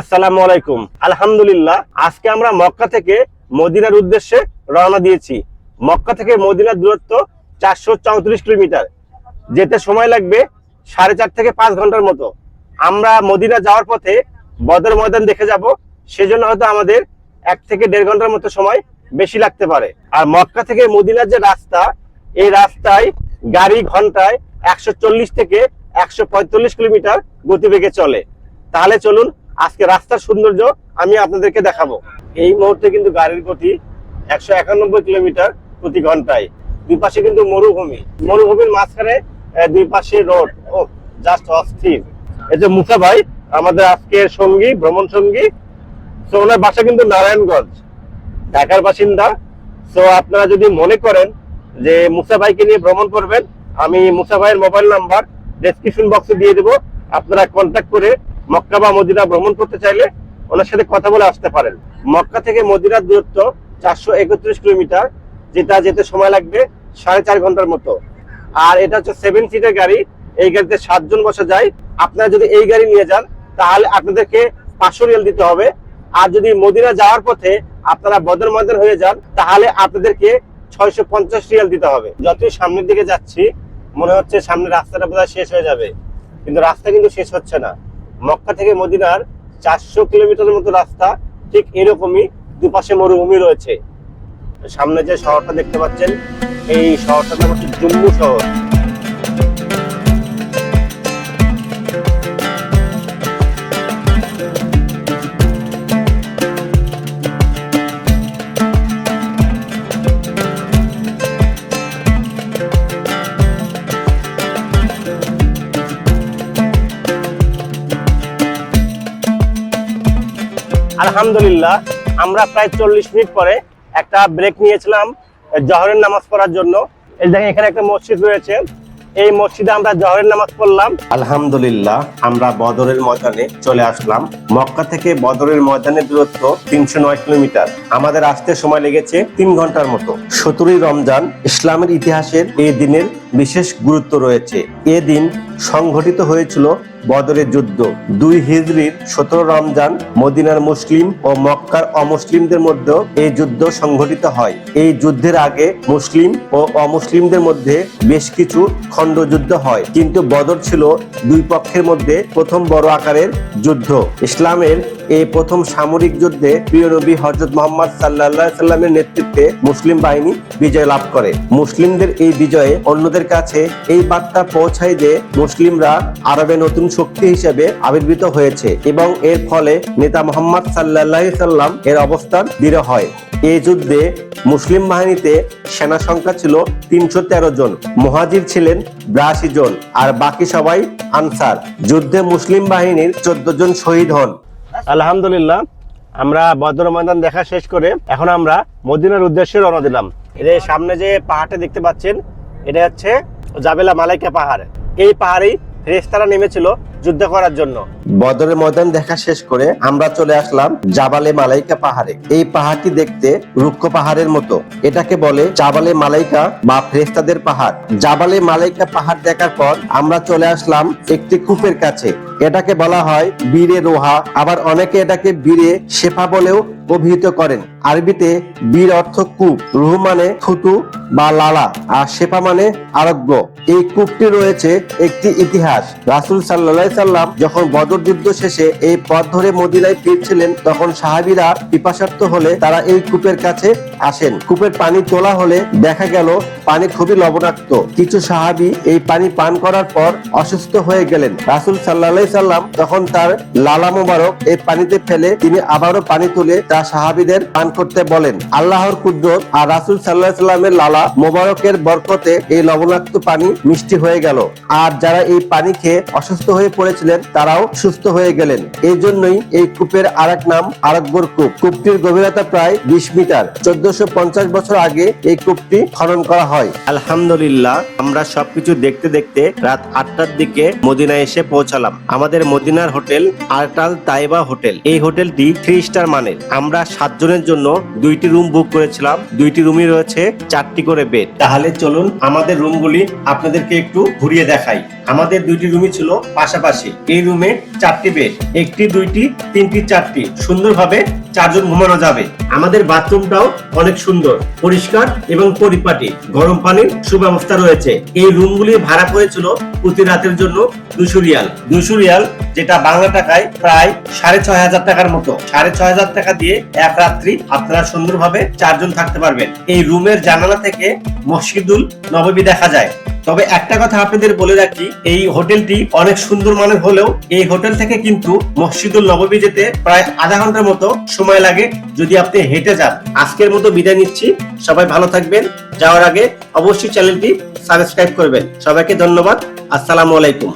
আসসালামু আলাইকুম। আলহামদুলিল্লাহ, আজকে আমরা মক্কা থেকে মদিনার উদ্দেশ্যে রওনা দিয়েছি। মক্কা থেকে মদিনার দূরত্ব চারশো চৌত্রিশ কিলোমিটার, যেতে সময় লাগবে সাড়ে চার থেকে পাঁচ ঘণ্টার মতো। আমরা মদিনা যাওয়ার পথে বদর ময়দান দেখে যাব, সেজন্য হয়তো আমাদের এক থেকে দেড় ঘণ্টার মতো সময় বেশি লাগতে পারে। আর মক্কা থেকে মদিনার যে রাস্তা, এই রাস্তায় গাড়ি ঘন্টায় একশো চল্লিশ থেকে একশো পঁয়তাল্লিশ কিলোমিটার গতিবেগে চলে। তাহলে চলুন আজকে রাস্তার সৌন্দর্য আমি আপনাদেরকে দেখাবো। এই মুহূর্তে কিন্তু গাড়ির গতি একশো একানব্বই কিলোমিটার প্রতি ঘন্টায়। দুই পাশে কিন্তু মরুভূমি। মরুভূমির মাঝখানে দুই পাশে রোড। ও জাস্ট অস্থির। এই যে মুসা ভাই, আমাদের আজকের সঙ্গী, ভ্রমণ সঙ্গী তো ওনার বাসা কিন্তু নারায়ণগঞ্জ, ঢাকার বাসিন্দা। তো আপনারা যদি মনে করেন যে মুসা ভাইকে নিয়ে ভ্রমণ করবেন, আমি মুসা ভাইয়ের মোবাইল নাম্বার ডেসক্রিপশন বক্সে দিয়ে দেবো। আপনারা কন্ট্যাক্ট করে মক্কা বা মদিনা ভ্রমণ করতে চাইলে ওনার সাথে কথা বলে আসতে পারেন। মক্কা থেকে মদিনার দূরত্ব চারশো একত্রিশ কিলোমিটার, যেটা যেতে সময় লাগবে সাড়ে চার ঘণ্টার মতো। আর এটা হচ্ছে সেভেন সিটের গাড়ি, এই গাড়িতে সাতজন বসা যায়। আপনারা যদি এই গাড়ি নিয়ে যান, তাহলে আপনাদেরকে পাঁচশো রিয়াল দিতে হবে। আর যদি মদিনা যাওয়ার পথে আপনারা বদর ময়দান হয়ে যান, তাহলে আপনাদেরকে ছয়শো পঞ্চাশ রিয়াল দিতে হবে। যতই সামনের দিকে যাচ্ছি, মনে হচ্ছে সামনে রাস্তাটা বোধহয় শেষ হয়ে যাবে। কিন্তু রাস্তা কিন্তু শেষ হচ্ছে না। মক্কা থেকে মদিনার চারশো কিলোমিটারের মতো রাস্তা, ঠিক এরকমই দুপাশে মরুভূমি রয়েছে। সামনে যে শহরটা দেখতে পাচ্ছেন, এই শহরটা হচ্ছে জম্মু শহর। আলহামদুলিল্লাহ, আমরা প্রায় চল্লিশ মিনিট পরে একটা ব্রেক নিয়েছিলাম জহরের নামাজ পড়ার জন্য। দেখেন, এখানে একটা মসজিদ রয়েছে। এই মসজিদে আমরা জহরের নামাজ পড়লাম। আলহামদুলিল্লাহ, আমরা বদরের ময়দানে চলে আসলাম। মক্কা থেকে বদরের ময়দানের দূরত্ব তিনশো নয় কিলোমিটার। আমাদের আসতে সময় লেগেছে তিন ঘণ্টার মতো। সতেরোই রমজান, ইসলামের ইতিহাসের এই দিনের বিশেষ গুরুত্ব রয়েছে। এদিন সংঘটিত হয়েছিল বদরের যুদ্ধ। দুই হিজরির সতেরো রমজান, মদিনার মুসলিম ও মক্কার অমুসলিমদের মধ্যে এই যুদ্ধ সংঘটিত হয়। এই যুদ্ধের আগে মুসলিম ও অমুসলিমদের মধ্যে বেশ কিছু খণ্ড যুদ্ধ হয়। কিন্তু বদর ছিল দুই পক্ষের মধ্যে প্রথম বড় আকারের যুদ্ধ। ইসলামের এই প্রথম সামরিক যুদ্ধে প্রিয় নবী হজরত মোহাম্মদ সাল্লাহ সাল্লামের নেতৃত্বে মুসলিম বাহিনী বিজয় লাভ করে। মুসলিমদের এই বিজয়ে অন্যদের কাছে এই বার্তা পৌঁছায় যে মুসলিমরা আরবে নতুন শক্তি হিসেবে আবির্ভূত হয়েছে এবং এর ফলে নেতা মোহাম্মদ সাল্লাহ সাল্লাম এর অবস্থান দৃঢ় হয়। এই যুদ্ধে মুসলিম বাহিনীতে সেনা সংখ্যা ছিল তিনশো তেরো জন, মহাজির ছিলেন বিরাশি জন, আর বাকি সবাই আনসার। যুদ্ধে মুসলিম বাহিনীর চোদ্দ জন শহীদ হন। আলহামদুলিল্লাহ, আমরা বদর ময়দান দেখা শেষ করে এখন আমরা মদিনার উদ্দেশ্যে রওনা দিলাম। এর সামনে যে পাহাড়টা দেখতে পাচ্ছেন, এটা হচ্ছে জাবেলা মালাইকা পাহাড়। এই পাহাড়েই রেস্তারা নেমেছিল। যুদ্ধ করার জন্য। বদরের ময়দান দেখা শেষ করে আমরা চলে আসলাম জাবালে মালাইকা পাহাড়ে। এই পাহাড়টি দেখতে রুক্ষ পাহাড়ের মতো। এটাকে বলে জাবালে মালাইকা বা ফ্রেস্তাদের পাহাড়। জাবালে মালাইকা পাহাড় দেখার পর আমরা চলে আসলাম একটি কূপের কাছে। এটাকে বলা হয় বীরে রোহা। আবার অনেকে এটাকে বীরে শেফা বলেও অভিহিত করেন। আরবিতে বীর অর্থ কূপ। রুহ মানে থুতু বা লালা আর শেফা মানে আরোগ্য। এই কূপটি রয়েছে একটি ইতিহাস। রাসুল সাল্লাহ সাল্লাম যখন বদর যুদ্ধ শেষে এই পথ ধরে মদিনায় ফিরছিলেন, তখন সাহাবিরা পিপাসার্থ হলে তারা এই কূপের কাছে আসেন। কূপের পানি তোলা হলে দেখা গেল পানি খুবই লবণাক্ত। কিছু সাহাবি এই পানি পান করার পর অসুস্থ হয়ে গেলেন। রাসুল সাল্লাহ সাল্লাম তখন তার লালা মোবারক এই পানিতে ফেলে তিনি আবারও পানি তুলে তা সাহাবিদের পান করতে বলেন। আল্লাহর কুদরত আর রাসুল সাল্লাহ সাল্লামের লালা মোবারকের বরকতে এই লবণাক্ত পানি মিষ্টি হয়ে গেল। আর যারা এই পানি খেয়ে অসুস্থ হয়ে পড়েছিলেন তারাও সুস্থ হয়ে গেলেন। এই জন্যই এই কূপের আরেক নাম আরকবর কূপ। কূপটির গভীরতা প্রায় বিশ মিটার। চোদ্দশো বছর আগে এই কূপটি খনন করা হয়। আলহামদুলিল্লাহ, আমরা সবকিছু দেখতে দেখতে রাত আটটার দিকে মদিনায় এসে পৌঁছালাম। আমাদের মদিনার হোটেল আরটাল তাইবা হোটেল। এই হোটেলটি থ্রি স্টার মানের। আমরা সাতজনের জন্য দুইটি রুম বুক করেছিলাম। দুইটি রুমই রয়েছে, চারটি করে বেড। তাহলে চলুন আমাদের রুমগুলি আপনাদেরকে একটু ঘুরিয়ে দেখাই। আমাদের দুইটি রুমই ছিল পাশাপাশি। এই রুমে চারটি বেড একটি, দুইটি, তিনটি, চারটি। সুন্দরভাবে চারজন ঘুমানো যাবে। আমাদের বাথরুমটাও অনেক সুন্দর, পরিষ্কার এবং পরিপাটি। গরম পানির সুব্যবস্থা রয়েছে। এই রুমগুলি ভাড়া পড়েছিল প্রতি রাতের জন্য দুশো রিয়াল। দুশো রিয়াল, যেটা বাংলা টাকায় প্রায় সাড়ে ছয় হাজার টাকার মতো। সাড়ে ছয় হাজার টাকা দিয়ে এক রাত্রি আপনারা সুন্দরভাবে চারজন থাকতে পারবেন। এই রুমের জানালা থেকে মসজিদুল নববী দেখা যায়। তবে একটা কথা আপনাদের বলে রাখি, এই হোটেলটি অনেক সুন্দর মানের হলেও এই হোটেল থেকে কিন্তু মসজিদুল নববী যেতে প্রায় আধা ঘণ্টার মতো সময় লাগে। যদি আপনি হেঁটে যান, আজকের মতো বিদায় নিচ্ছি। সবাই ভালো থাকবেন। যাওয়ার আগে অবশ্যই চ্যানেলটি সাবস্ক্রাইব করবেন। সবাইকে ধন্যবাদ। আসসালামু আলাইকুম।